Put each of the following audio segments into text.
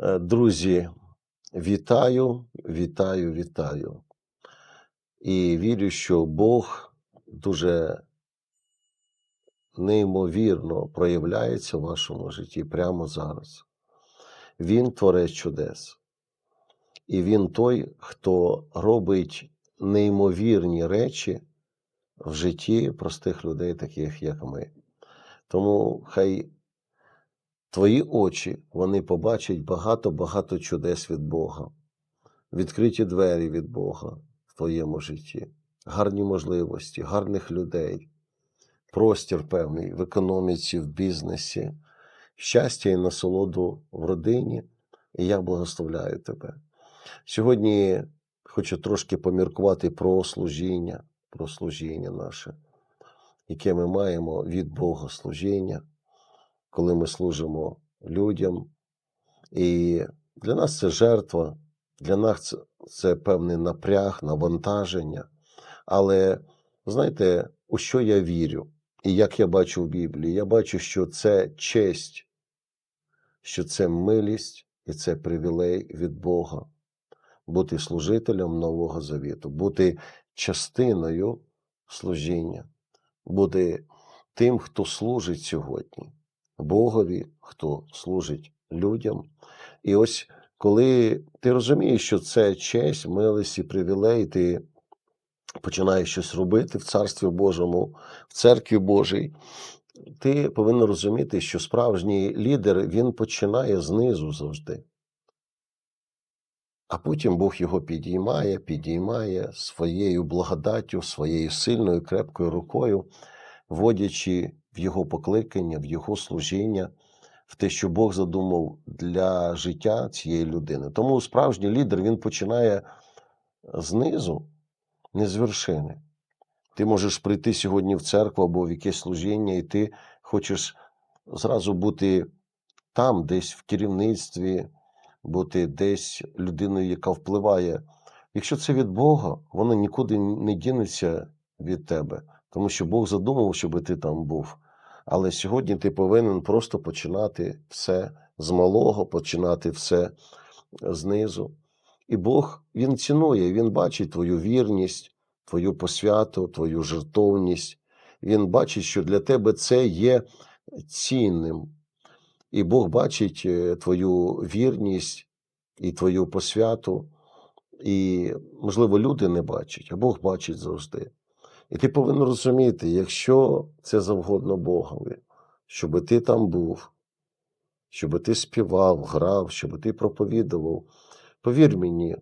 Е, Друзі, вітаю, вітаю, вітаю. І вірю, що Бог дуже неймовірно проявляється в вашому житті прямо зараз. Він творець чудес. І він той, хто робить неймовірні речі в житті простих людей, таких як ми. Тому хай твої очі вони побачать багато-багато чудес від Бога, відкриті двері від Бога в твоєму житті, гарні можливості, гарних людей, простір певний в економіці, в бізнесі, щастя і насолоду в родині. І я благословляю тебе. Сьогодні хочу трошки поміркувати про служіння, про служіння наше, яке ми маємо від Бога служіння, коли ми служимо людям. І для нас це жертва, для нас це, певний напряг, навантаження. Але знаєте, у що я вірю? І як я бачу в Біблії? Я бачу, що це честь, що це милість і це привілей від Бога бути служителем Нового Завіту, бути частиною служіння, бути тим, хто служить сьогодні, Богові, хто служить людям. І ось коли ти розумієш, що це честь, милість і привілей, ти починаєш щось робити в Царстві Божому, в церкві Божій, ти повинен розуміти, що справжній лідер він починає знизу завжди. А потім Бог його підіймає, підіймає своєю благодаттю, своєю сильною, крепкою рукою, вводячи в його покликання, в його служіння, в те, що Бог задумав для життя цієї людини. Тому справжній лідер він починає знизу, не з вершини. Ти можеш прийти сьогодні в церкву або в якесь служіння, і ти хочеш зразу бути там, десь в керівництві, бути десь людиною, яка впливає. Якщо це від Бога, воно нікуди не дінеться від тебе, тому що Бог задумав, щоб ти там був. Але сьогодні ти повинен просто починати все з малого, починати все знизу. І Бог Він цінує, Він бачить твою вірність, твою посвяту, твою жертовність. Він бачить, що для тебе це є цінним. І Бог бачить е, твою вірність і твою посвяту, і, можливо, люди не бачать, а Бог бачить завжди. І ти повинен розуміти, якщо це завгодно Богові, щоб ти там був, щоб ти співав, грав, щоб ти проповідував. Повір мені,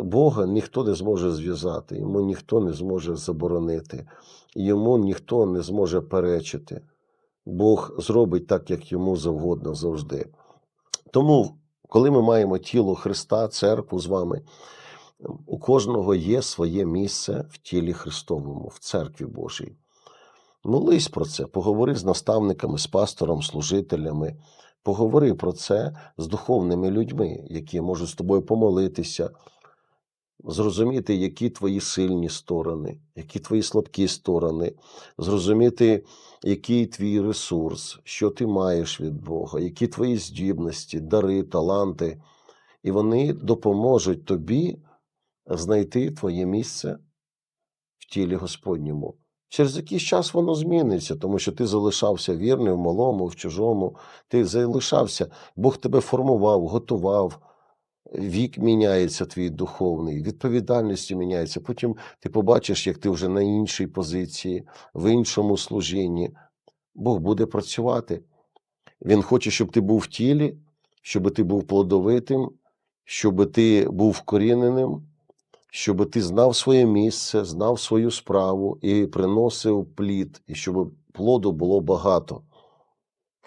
Бога ніхто не зможе зв'язати, йому ніхто не зможе заборонити, йому ніхто не зможе перечити. Бог зробить так, як йому завгодно завжди. Тому, коли ми маємо тіло Христа, церкву з вами, у кожного є своє місце в тілі Христовому, в церкві Божій. Молись про це, поговори з наставниками, з пастором, служителями, поговори про це з духовними людьми, які можуть з тобою помолитися, зрозуміти, які твої сильні сторони, які твої слабкі сторони, зрозуміти, який твій ресурс, що ти маєш від Бога, які твої здібності, дари, таланти, і вони допоможуть тобі знайти твоє місце в тілі Господньому. Через якийсь час воно зміниться, тому що ти залишався вірним в малому, в чужому, ти залишався, Бог тебе формував, готував. Вік міняється твій духовний, відповідальності міняється. Потім ти побачиш, як ти вже на іншій позиції, в іншому служінні. Бог буде працювати. Він хоче, щоб ти був в тілі, щоб ти був плодовитим, щоб ти був вкоріненим, щоб ти знав своє місце, знав свою справу і приносив плід, і щоб плоду було багато.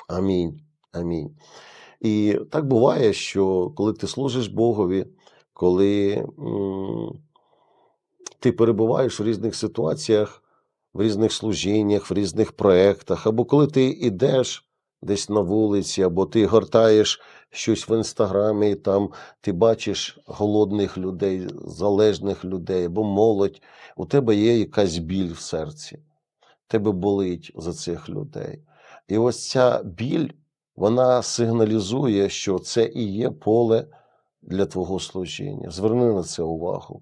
Амінь. Амінь. І так буває, що коли ти служиш Богові, коли ти перебуваєш в різних ситуаціях, в різних служіннях, в різних проєктах, або коли ти йдеш десь на вулиці, або ти гортаєш щось в інстаграмі, і там ти бачиш голодних людей, залежних людей, або молодь, у тебе є якась біль в серці, тебе болить за цих людей. І ось ця біль вона сигналізує, що це і є поле для твого служіння. Зверни на це увагу.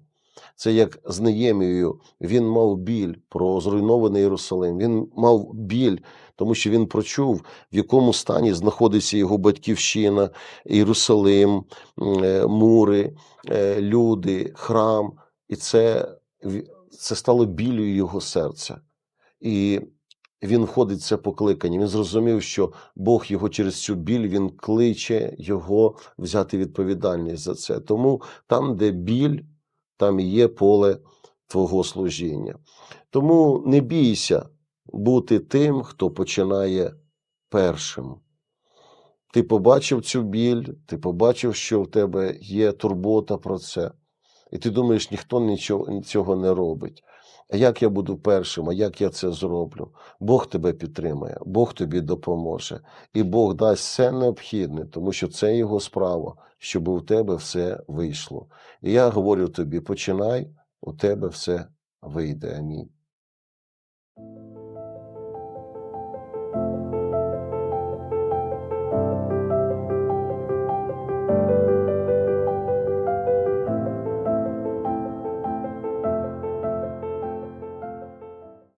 Це як з Неємією. Він мав біль про зруйнований Єрусалим. Він мав біль, тому що він прочув, в якому стані знаходиться його батьківщина, Єрусалим, е, мури, е, люди, храм. І це, це стало біллю його серця. І він входить в це покликання. Він зрозумів, що Бог його через цю біль він кличе його взяти відповідальність за це. Тому там, де біль, там і є поле твого служіння. Тому не бійся бути тим, хто починає першим. Ти побачив цю біль, ти побачив, що в тебе є турбота про це. І ти думаєш, ніхто нічого, цього не робить. А як я буду першим, а як я це зроблю? Бог тебе підтримає, Бог тобі допоможе, і Бог дасть все необхідне, тому що це його справа, щоб у тебе все вийшло. І я говорю тобі: починай, у тебе все вийде. Амінь.